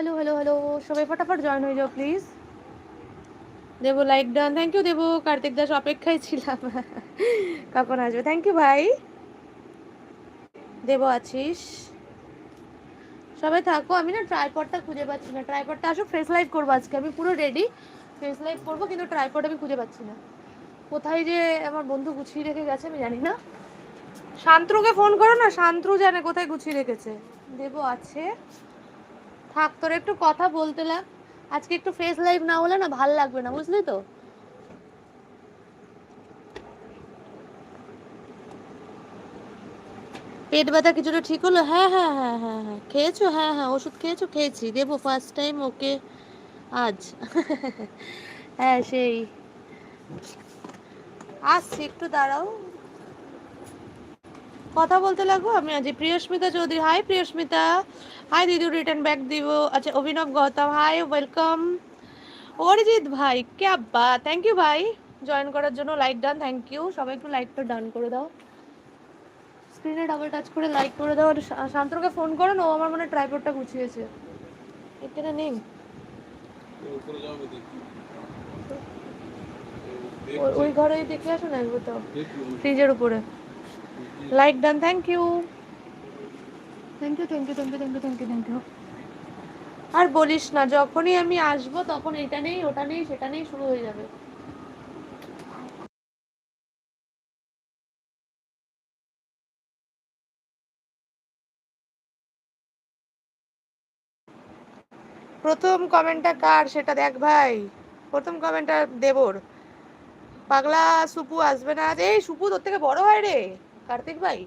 Hello hello hello সবাই ফটাফট join হয়ে যাও প্লিজ দেবো লাইক ডান থ্যাংক ইউ দেবো। কার্তিক দাস অপেক্ষায় ছিলাম। কখন আসবে। থ্যাংক ইউ ভাই. দেবো আছিস? সবাই থাকো। আমি না ট্রাইপডটা খুঁজে পাচ্ছি না। ট্রাইপডটা আসো ফেস লাইভ করব আজকে। আমি পুরো রেডি ফেস লাইভ করব কিন্তু ট্রাইপড আমি খুঁজে পাচ্ছি না। কোথায় যে আমার বন্ধু গুছিয়ে রেখে গেছে আমি জানি না। শান্ত্রুকে ফোন করো না। শান্ত্রু জানে কোথায় গুছিয়ে রেখেছে। দেবো আছে। থাক, তোর একটু কথা বলতে লাগ। আজকে একটু ফেস লাইভ না হলে না ভালো লাগবে না, বুঝলি তো? পেট ব্যথা কিছুটা ঠিক হলো? হ্যাঁ হ্যাঁ হ্যাঁ হ্যাঁ হ্যাঁ। খেয়েছো? হ্যাঁ হ্যাঁ ওষুধ খেয়েছো? খেয়েছি। দেবো ফার্স্ট টাইম ওকে আজ। হ্যাঁ সেই। আসছি, একটু দাঁড়াও। কথা বলতে লাগবো। আমি আজ প্রিয়স্মিতা চৌধুরী। হাই প্রিয়স্মিতা। হাই দিদি রিটার্ন ব্যাক দিব। আচ্ছা অভিনব গৌতম। হাই ওয়েলকাম অরিজিৎ ভাই, ক্যা বা থ্যাংক ইউ ভাই। জয়েন করার জন্য লাইক ডান থ্যাংক ইউ সবাই একটু লাইকটা ডান করে দাও। স্ক্রিনে ডাবল টাচ করে লাইক করে দাও। আর শা- শান্তনুকে ফোন করো ও আমার মনে ট্রাইপডটা গুছিয়েছে। এখানে নেই। ওই ঘরে দেখে আসো না একবার তো। ফ্রিজের উপরে। Like done thank you thank you thank you thank you thank you thank you thank you আর বলিস না যখনই আমি আসব তখন এটা নেই ওটা নেই সেটা নেই শুরু হয়ে যাবে। প্রথম কমেন্টটা কার? সেটা দেখ ভাই। প্রথম কমেন্টটা দেবর। পাগলা সুপু আসবে না। এই সুপু তোর থেকে বড় হয় রে। কার্তিক ভাই,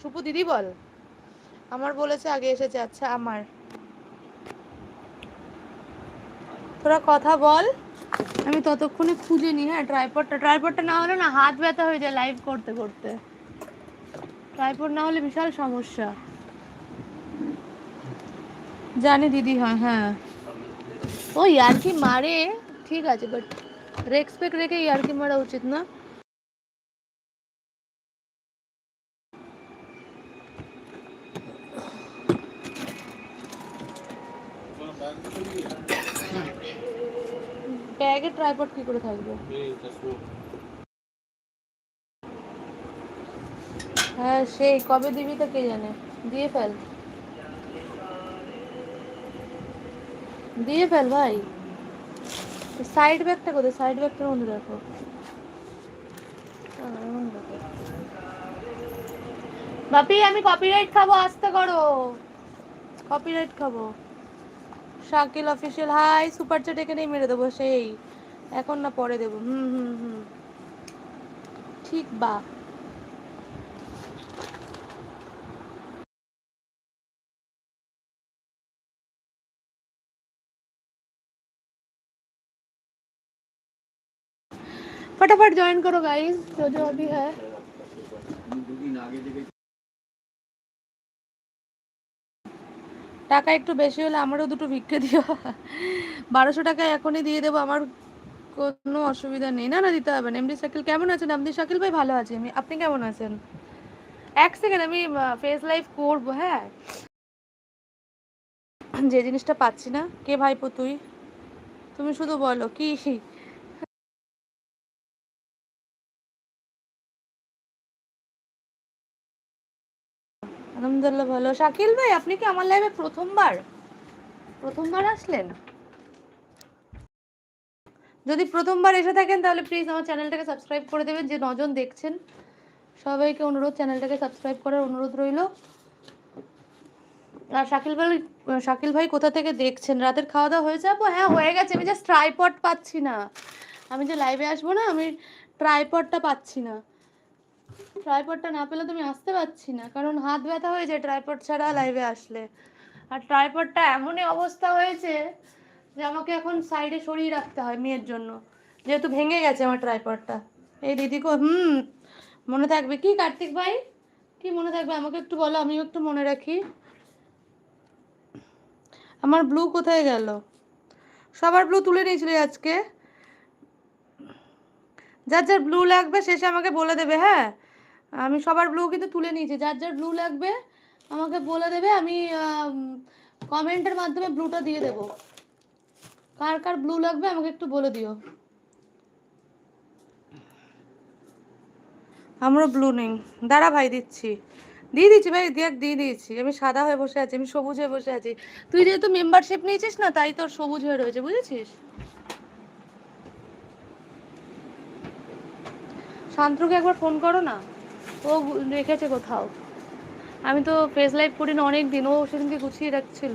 সুপু দিদি বল। আমার বলেছে, আগে এসেছে আচ্ছা আমার। তোরা কথা বল। আমি ততক্ষণে খুঁজে নি হ্যাঁ ট্রাইপডটা ট্রাইপডটা না হলে না হাত ব্যথা হয়ে যায় লাইভ করতে করতে। ট্রাইপড না হলে বিশাল সমস্যা। জানি দিদি হয় হ্যাঁ। ও, ইয়ার্কি মারে। ঠিক আছে বাট রেসপেক্ট রেখে ইয়ার্কি মারা উচিত না। ব্যাগে ট্রাইপড কি করে থাকবে? হ্যাঁ সেই কবে দিবি তো কে জানে? দিয়ে ফেল। দিয়ে ফেল ভাই। সাইড ব্যাগটা কোথায়? সাইড আহ, এমন দেখো। বাপি আমি কপিরাইট খাব আস্তে করো। কপিরাইট খাব। Shakil official hi super chat এখানেই মেরে দেবো সেই এখন না পরে দেবো হুম হুম হুম ঠিক বা फटाफट ज्वाइन करो गाइस जो जो अभी है টাকা একটু বেশি হলে আমারও দুটো ভিক্ষে দিও। বারোশো টাকা এখনই দিয়ে দেবো, আমার কোনো অসুবিধা নেই। না না, দিতে হবে না। এমডি শাকিল, কেমন আছেন? এমডি শাকিল ভাই ভালো আছি। আমি, আপনি কেমন আছেন? এক সেকেন্ড, আমি ফেস লাইভ করব হ্যাঁ? যে জিনিসটা পাচ্ছি না, কে ভাইপো তুই? তুমি শুধু বলো, কি? আলহামদুলিল্লাহ ভালো। শাকিল ভাই, আপনি কি আমার লাইভে প্রথমবার? প্রথমবার আসলেন? যদি প্রথমবার এসে থাকেন, তাহলে প্লিজ আমার চ্যানেলটাকে সাবস্ক্রাইব করে দেবেন। যে নজন দেখছেন, সবাইকে অনুরোধ চ্যানেলটাকে সাবস্ক্রাইব করার অনুরোধ রইল। আর শাকিল ভাই শাকিল ভাই কোথা থেকে দেখছেন? রাতের খাওয়া দাওয়া হয়েছে? আপু হ্যাঁ হয়ে গেছে। আমি জাস্ট ট্রাইপড পাচ্ছি না। আমি যে লাইভে আসব না, আমি ট্রাইপডটা পাচ্ছি না। ট্রাইপডটা না পেলে তো আমি আসতে পারছি না, কারণ হাত ব্যথা হয়ে যায় ট্রাইপড ছাড়া লাইভে আসলে। আর ট্রাইপডটা এমনই অবস্থা হয়েছে যে আমাকে এখন সাইডে সরিয়ে রাখতে হয় মেয়ের জন্য। যেহেতু ভেঙে গেছে আমার ট্রাইপডটা এই দিদিকে, হুম, মনে থাকবে। কি কার্তিক ভাই? কি মনে থাকবে? আমাকে একটু বলো, আমিও একটু মনে রাখি। আমার ব্লু কোথায় গেল? সবার ব্লু তুলে নিয়েছিলে আজকে। যার যার ব্লু লাগবে, শেষে আমাকে বলে দেবে হ্যাঁ? আমি সবার ব্লু কিন্তু তুলে নিয়েছি। যার যার ব্লু লাগবে, আমাকে বলে দেবে, আমি কমেন্টের মাধ্যমে ব্লুটা দিয়ে দেবো। কার কার ব্লু লাগবে আমাকে একটু বলে দিও। আমরা ব্লু নেই। দাঁড়া ভাই, দিচ্ছি। দিয়ে দিচ্ছি ভাই, দেখ, দিয়ে দিয়েছি। আমি সাদা হয়ে বসে আছি, আমি সবুজ হয়ে বসে আছি। তুই যেহেতু মেম্বারশিপ নিয়েছিস না, তাই তোর সবুজ হয়ে রয়েছে, বুঝেছিস? শান্ত্রকে একবার ফোন করো না। ও রেখেছে কোথাও। আমি তো ফেস লাইভ করি না অনেক দিন, ও সেদিনকে গুছিয়ে রাখছিল।